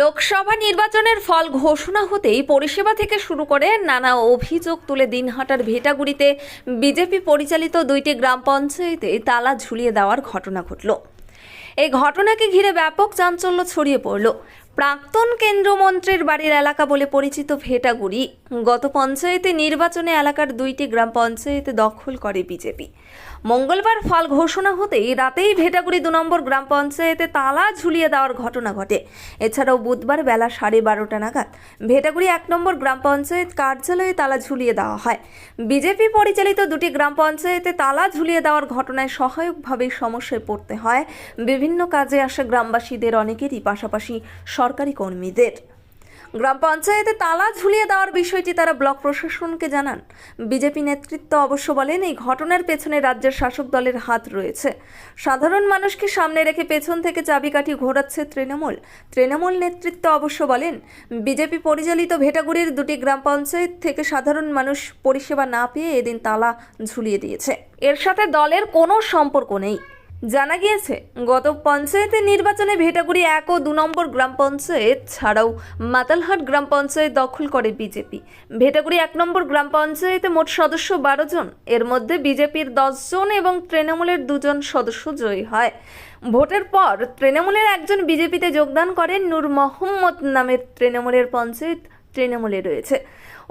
লোকসভা নির্বাচনের ফল ঘোষণা হতেই পরিষেবা থেকে শুরু করে নানা অভিযোগ তুলে দিনহাটার ভেটাগুড়িতে বিজেপি পরিচালিত দুইটি গ্রাম পঞ্চায়েতে তালা ঝুলিয়ে দেওয়ার ঘটনা ঘটল। এই ঘটনাকে ঘিরে ব্যাপক চাঞ্চল্য ছড়িয়ে পড়ল। প্রাক্তন কেন্দ্রমন্ত্রীর বাড়ির এলাকা বলে পরিচিত ভেটাগুড়ি, গত পঞ্চায়েতে নির্বাচনে এলাকার দুইটি গ্রাম পঞ্চায়েতে দখল করে বিজেপি। মঙ্গলবার ফল ঘোষণা হতেই রাতেই ভেটাগুড়ি দু নম্বর গ্রাম পঞ্চায়েতে তালা ঝুলিয়ে দেওয়ার ঘটনা ঘটে। এছাড়াও বুধবার বেলা সাড়ে বারোটা নাগাদ ভেটাগুড়ি এক নম্বর গ্রাম পঞ্চায়েত কার্যালয়ে তালা ঝুলিয়ে দেওয়া হয়। বিজেপি পরিচালিত দুটি গ্রাম পঞ্চায়েতে তালা ঝুলিয়ে দেওয়ার ঘটনায় সহায়কভাবে সমস্যায় পড়তে হয়। বিভিন্ন কাজে আসা গ্রামবাসীদের অনেকেরই পাশাপাশি সরকারি কর্মীদের। গ্রাম পঞ্চায়েতে তালা ঝুলিয়ে দেওয়ার বিষয়টি তারা ব্লক প্রশাসনকে জানান। বিজেপি নেতৃত্ব অবশ্য বলেন, এই ঘটনার পেছনে রাজ্যের শাসক দলের হাত রয়েছে। সাধারণ মানুষকে সামনে রেখে পেছন থেকে চাবিকাঠি ঘোরাচ্ছে তৃণমূল। তৃণমূল নেতৃত্ব অবশ্য বলেন, বিজেপি পরিচালিত ভেটাগুড়ির দুটি গ্রাম পঞ্চায়েত থেকে সাধারণ মানুষ পরিষেবা না পেয়ে এদিন তালা ঝুলিয়ে দিয়েছে। এর সাথে দলের কোনো সম্পর্ক নেই। জানা গিয়েছে, গত পঞ্চায়েতের নির্বাচনে ভেটাগুড়ি এক ও দু নম্বর গ্রাম পঞ্চায়েত ছাড়াও মাতালহাট গ্রাম পঞ্চায়েত দখল করে বিজেপি। ভেটাগুড়ি এক নম্বর গ্রাম পঞ্চায়েতে মোট সদস্য বারো জন। এর মধ্যে বিজেপির জন এবং তৃণমূলের দুজন সদস্য জয়ী হয়। ভোটের পর তৃণমূলের একজন বিজেপিতে যোগদান করেন নূর মোহাম্মদ নামের তৃণমূলের পঞ্চায়েত তৃণমূলে রয়েছে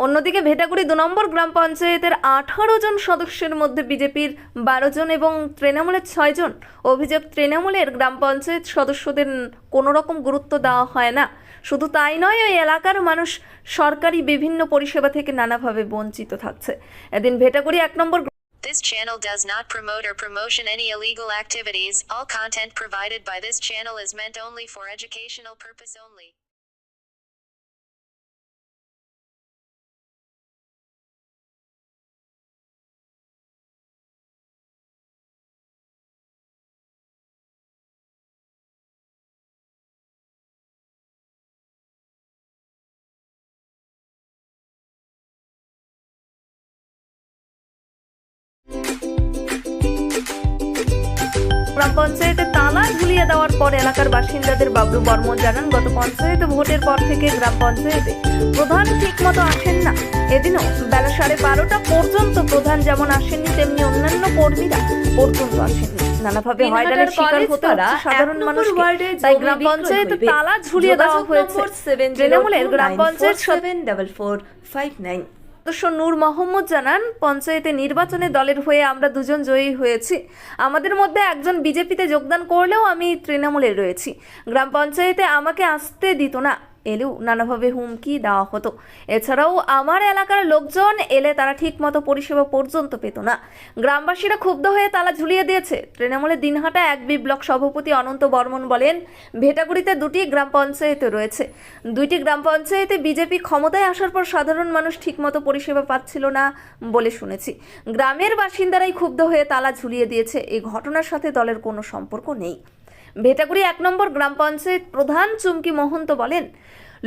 অন্যদিকে ভেটাগুড়ি দু নম্বর গ্রাম পঞ্চায়েতের আঠারো জন সদস্যের মধ্যে বিজেপির বারো জন এবং তৃণমূলের ছয় জন অভিযোগ, তৃণমূলের গ্রাম পঞ্চায়েত সদস্যদের কোনো রকম গুরুত্ব দেওয়া হয় না শুধু তাই নয়, ওই এলাকার মানুষ সরকারি বিভিন্ন পরিষেবা থেকে নানাভাবে বঞ্চিত থাকছে এদিন ভেটাগুড়ি এক নম্বর This channel does not promote or promotion any illegal activities. All content provided by this channel is meant only for educational purpose only. গ্রাম পঞ্চায়েতে তালা ঝুলিয়ে দেওয়ার পর এলাকার বাসিন্দাদের বাবলু বর্মন জানান গত পঞ্চায়েতে ভোটের পর থেকে গ্রাম পঞ্চায়েতে প্রধান ঠিক মতো আসেন না। এদিনও বেলা সাড়ে বারোটা পর্যন্ত প্রধান যেমন আসেননি তেমনি অন্যান্য কর্মীরা পর্যন্ত আসেননি। নানাভাবে হয়রানির শিকার হতে সাধারণ মানুষ তাই গ্রাম পঞ্চায়েতে তালা ঝুলিয়ে দেওয়া হয়েছে। তৃণমূলের গ্রাম panchayat seven double four five nine সদস্য নূর মোহাম্মদ জানান, পঞ্চায়েতে নির্বাচনে দলের হয়ে আমরা দুজন জয়ী হয়েছি। আমাদের মধ্যে একজন বিজেপিতে যোগদান করলেও আমি তৃণমূলে রয়েছি। গ্রাম পঞ্চায়েতে আমাকে আসতে দিত না। এলেও নানাভাবে হুমকি দেওয়া হতো। এছাড়াও আমার এলাকার লোকজন এলে তারা ঠিকমতো পরিষেবা পর্যন্ত পেত না। গ্রামবাসীরা ক্ষুব্ধ হয়ে তালা ঝুলিয়ে দিয়েছে। তৃণমূলের দিনহাটা এক বি ব্লক সভাপতি অনন্ত বর্মন বলেন, ভেটাগুড়িতে দুটি গ্রাম পঞ্চায়েতে রয়েছে। দুইটি গ্রাম পঞ্চায়েতে বিজেপি ক্ষমতায় আসার পর সাধারণ মানুষ ঠিকমতো পরিষেবা পাচ্ছিল না বলে শুনেছি। গ্রামের বাসিন্দারাই ক্ষুব্ধ হয়ে তালা ঝুলিয়ে দিয়েছে। এই ঘটনার সাথে দলের কোনো সম্পর্ক নেই। ভেটাগুড়ি এক নম্বর গ্রাম পঞ্চায়েত প্রধান চুমকি মহন্ত বলেন,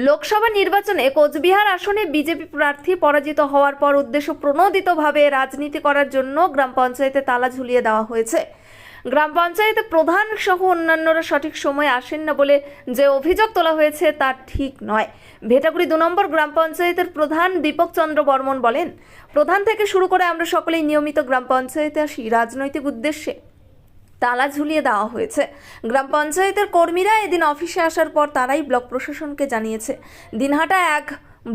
লোকসভা নির্বাচনে কোচবিহার আসনে বিজেপি প্রার্থী পরাজিত হওয়ার পর উদ্দেশ্য প্রণোদিতভাবে রাজনীতি করার জন্য গ্রাম পঞ্চায়েতে তালা ঝুলিয়ে দেওয়া হয়েছে। গ্রাম পঞ্চায়েতে প্রধান সহ অন্যান্যরা সঠিক সময়ে আসেন না বলে যে অভিযোগ তোলা হয়েছে তা ঠিক নয়। ভেটাগুড়ি দু নম্বর গ্রাম পঞ্চায়েতের প্রধান দীপক চন্দ্র বর্মন বলেন, প্রধান থেকে শুরু করে আমরা সকলেই নিয়মিত গ্রাম পঞ্চায়েতে আসি রাজনৈতিক উদ্দেশ্যে। তালা ঝুলিয়ে দেওয়া হয়েছে। গ্রাম পঞ্চায়েতের কর্মীরা এদিন অফিসে আসার পর তারাই ব্লক প্রশাসনকে জানিয়েছে। দিনহাটা এক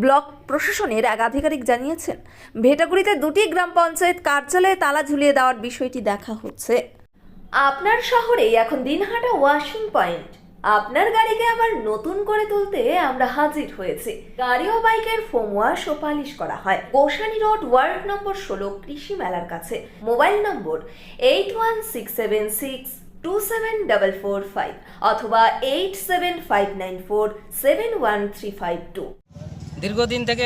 ব্লক প্রশাসনের এক আধিকারিক জানিয়েছেন, ভেটাগুড়িতে দুটি গ্রাম পঞ্চায়েত কার্যালয়ে তালা ঝুলিয়ে দেওয়ার বিষয়টি দেখা হচ্ছে। আপনার শহরেই এখন দিনহাটা ওয়াশিং পয়েন্ট। আপনার গাড়িকে আবার নতুন করে তুলতে আমরা হাজির হয়েছি। গাড়ি ও বাইকের ফোম ওয়াশ ও পালিশ করা হয়। গোসানি রোড, ওয়ার্ড নম্বর ষোলো, কৃষি মেলার কাছে। Mobile number eight one six seven six two seven double four five অথবা eight seven five nine four seven one three five two দীর্ঘদিন থেকে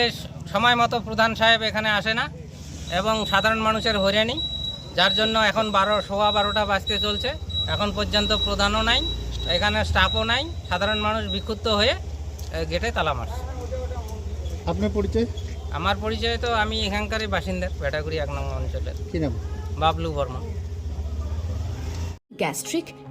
সময় মতো প্রধান সাহেব এখানে আসে না এবং সাধারণ মানুষের হয়রানি, যার জন্য এখন বারো, সোয়া বারোটা বাজতে চলছে। এখন পর্যন্ত প্রধানও নাই। এখানে স্টাফও নাই সাধারণ মানুষ বিক্ষুব্ধ হয়ে গেটে তালা মারছে। আপনার পরিচয়? আমার পরিচয় তো আমি এখানকারই বাসিন্দা ভেটাগুড়ি এক নম্বর অঞ্চলের। কি নাম? Bablu Barma gastric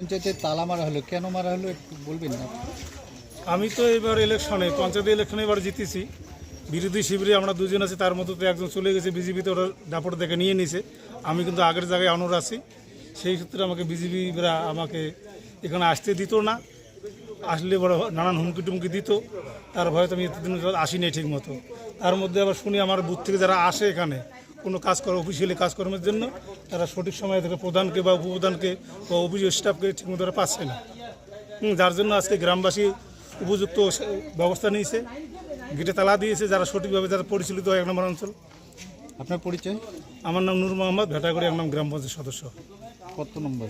পঞ্চায়েতে তালা মারা হলো, কেন মারা হলো একটু বলবেন না? আমি তো এবার ইলেকশনে পঞ্চায়েত ইলেকশনে এবার জিতেছি। বিরোধী শিবিরে আমরা দুজন আছি, তার মধ্যে তো একজন চলে গেছে বিজেপিতে ওরা দাপট দেখে নিয়ে নিছে। আমি কিন্তু আগের জায়গায় অনর আছি। সেই সূত্রে আমাকে বিজেপিরা আমাকে এখানে আসতে দিত না। আসলে বড় নানান হুমকি টুমকি দিত। তার ভয়ে তো আমি এতদিন আসিনি ঠিক মতো তার মধ্যে আবার শুনি আমার বুথ থেকে যারা আসে এখানে কোনো কাজ করে অফিসিয়ালি কাজকর্মের জন্য তারা সঠিক সময় থেকে প্রধানকে বা উপপ্রধানকে বা অফিস স্টাফকে ঠিকমতো তারা পাচ্ছে না। যার জন্য আজকে গ্রামবাসী উপযুক্ত ব্যবস্থা নিয়েছে গেটে তালা দিয়েছে যারা সঠিকভাবে যারা পরিচালিত হয় এক নম্বর অঞ্চল। আপনার পরিচয়? আমার নাম নূর মোহাম্মদ ভেটাগড়ি এক নাম গ্রাম পঞ্চায়েত সদস্য। কত নম্বর?